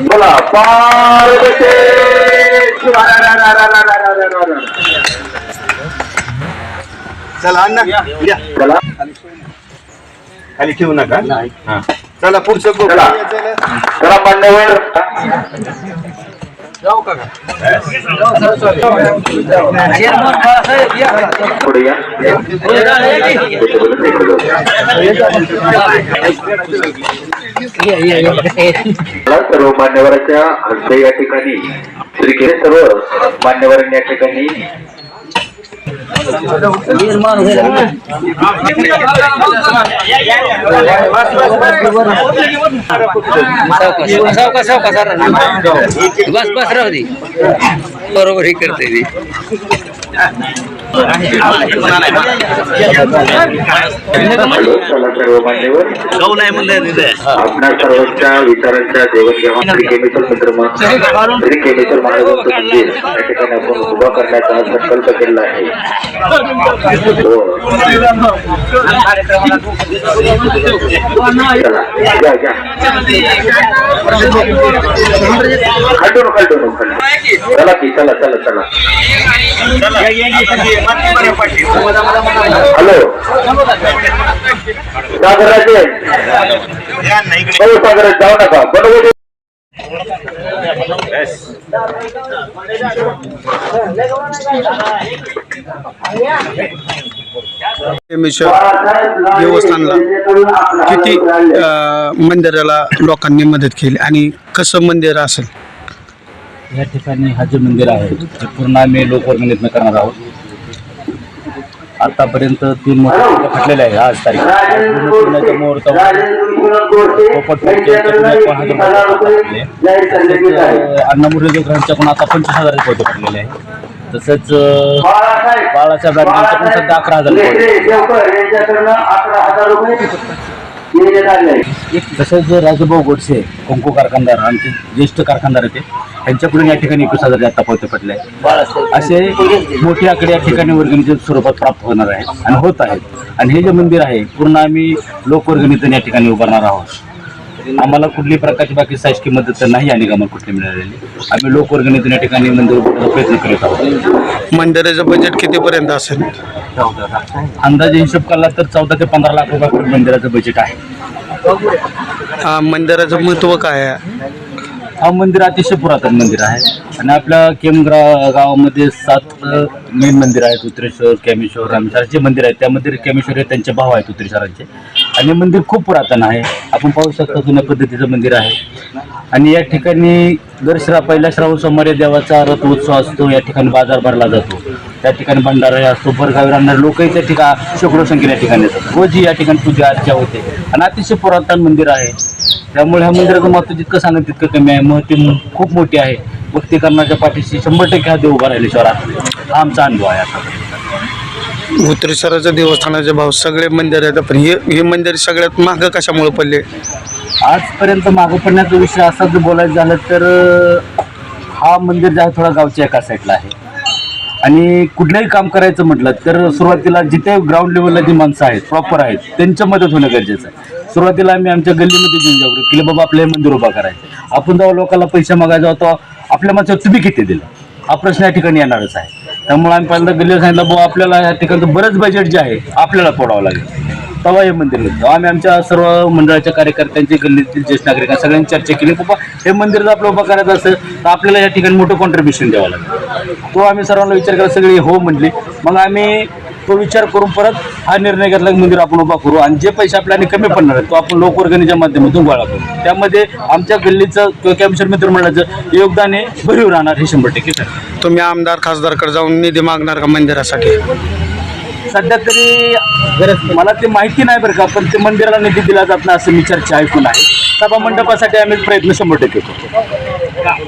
बोला चला अण्णा या. चला. खाली ठेवू नका. हा. चला पुढचं चला. चला सर्व मान्यवरांच्या हस्ते या ठिकाणी श्री केले सर्व मान्यवरांनी या ठिकाणी सावका सावका सर बस बस राहू दे बरोबर हे करते ती हॅलो सर्वांच्या विचारांच्या देवणघेवाण श्री केमेश्वर श्री केमिकल महाराजांचं मंदिर या. ठिकाणी आपण उभा करण्याचा संकल्प केलेला आहे चला चला की चला चला चला हॅलो. सागराजे हो सागराज जाऊ नका. बरोबर देवस्थानला किती मंदिराला लोकांनी मदत केली आणि कसं मंदिर असेल? या ठिकाणी हा जे मंदिर आहे ते पूर्ण आम्ही लोकवर्गणीतनं करणार आहोत. आतापर्यंत तीन मोठे फाटलेले आहे आज तारीख. पूर्णच्या पुण्याच्या मुहूर्तावर पोपट पण आता पंचवीस हजार रुपये फाटलेले आहे. तसंच बाळासाहेब पण सध्या अकरा हजार रुपये. तसेच राजूभाऊ गोडसे कुंकू कारखानदार आमचे ज्येष्ठ कारखानदार होते त्यांच्याकडून या ठिकाणी एकवीस हजार आता पावते पडले असे मोठे आकडे या ठिकाणी वर्गणीच्या स्वरूपात प्राप्त होणार आहे आणि होत आहेत. आणि हे जे मंदिर आहे पूर्ण आम्ही लोकवर्गणीतून या ठिकाणी उभारणार आहोत. आम्हाला कुठल्याही प्रकारची बाकी शासकीय मदत तर नाही आणि आम्हाला कुठली मिळालेली आम्ही लोकवर्गणीतून या ठिकाणी मंदिर उभारण्याचा प्रयत्न करीत आहोत. मंदिराचं बजेट कितीपर्यंत असेल? अंदाजे हिशोब केला तर चौदा ते पंधरा लाख रुपयापर्यंत मंदिराचं बजेट आहे. मंदिराचं महत्त्व काय आहे? हा मंदिर अतिशय पुरातन मंदिर आहे. आणि आपल्या केमग्रा गावामध्ये सात मेन मंदिर आहेत उत्तरेश्वर केमेश्वर रामेश्वर जे मंदिर आहेत त्यामध्ये केमेश्वर हे त्यांचे भाव आहेत उत्तरेश्वरांचे आणि मंदिर खूप पुरातन आहे. आपण पाहू शकतो जुन्या पद्धतीचं मंदिर आहे. आणि या ठिकाणी दर श्रा पहिल्या श्रावण सोमवारी देवाचा रथ उत्सव असतो. या ठिकाणी बाजार भरला जातो. त्या ठिकाणी भंडारा असतो बरगावी राहणारे लोकही त्या ठिकाणी शेकडो संख्येने या ठिकाणी येतात. रोजी या ठिकाणी पूजा अर्चा होते. आणि अतिशय पुरातन मंदिर आहे. त्यामुळे ह्या मंदिराचं महत्त्व जितकं सांगत तितकं कमी आहे. महत्त्व खूप मोठी आहे. भक्ती करण्याच्या पाठीशी शंभर टक्के हा देव उभा राहिले शहरात हा आमचा अनुभव आहे आता. उत्तरेश्वराचं देवस्थानाचे भाव सगळे मंदिर आहेत. पण हे हे मंदिर सगळ्यात मागं कशामुळे पडले? आजपर्यंत मागं पडण्याचा विषय असा जर बोलायचं झालं तर अं, हा मंदिर जे आहे थोडा गावच्या एका साईडला आहे. आणि कुठलंही काम करायचं म्हटलं तर सुरुवातीला जिथे ग्राउंड लेवलला जी माणसं आहेत प्रॉपर आहेत त्यांच्या मदत होणं गरजेचं आहे. सुरुवातीला आम्ही आमच्या गल्लीमध्ये जनजागृती केली बाबा आपलं हे मंदिर उभा करायचं आपण जेव्हा लोकांना पैसे मागायचा होतो आपल्या माणसाला तुम्ही किती दिलं? हा प्रश्न या ठिकाणी येणारच आहे. त्यामुळे आम्ही पहिल्यांदा गल्लीला सांगितलं बुवा आपल्याला या ठिकाणचं बरंच बजेट जे आहे आपल्याला फोडावं लागेल. तेव्हा हे मंदिर होतं आम्ही आमच्या सर्व मंडळाच्या कार्यकर्त्यांची गल्लीतील ज्येष्ठ नागरिकांना सगळ्यांनी चर्चा केली. बाबा हे मंदिर जर आपलं उभं करायचं असेल तर आपल्याला या ठिकाणी मोठं कॉन्ट्रीब्युशन द्यावं लागेल. तो आम्ही सर्वांना विचार केला सगळी हो म्हणली. मग आम्ही तो विचार करून परत हा निर्णय घेतला की मंदिर आपण उभा करू. आणि जे पैसे आपल्याला कमी पडणार आहेत तो आपण लोकवर्गणीच्या माध्यमातून गोळा करू. त्यामध्ये आमच्या गल्लीचं किंवा मित्र मंडळाचं योगदान हे भरीव राहणार हे शंभर टक्के सर तुम्ही आमदार खासदारकडे जाऊन निधी मागणार का मंदिरासाठी? सध्या तरी मला ते माहिती नाही बरं का पण ते मंदिराला निधी दिला जात नाही असं मी चर्चा ऐकून आहे. सभा मंडपासाठी आम्ही प्रयत्न शंभर टक्के करतो.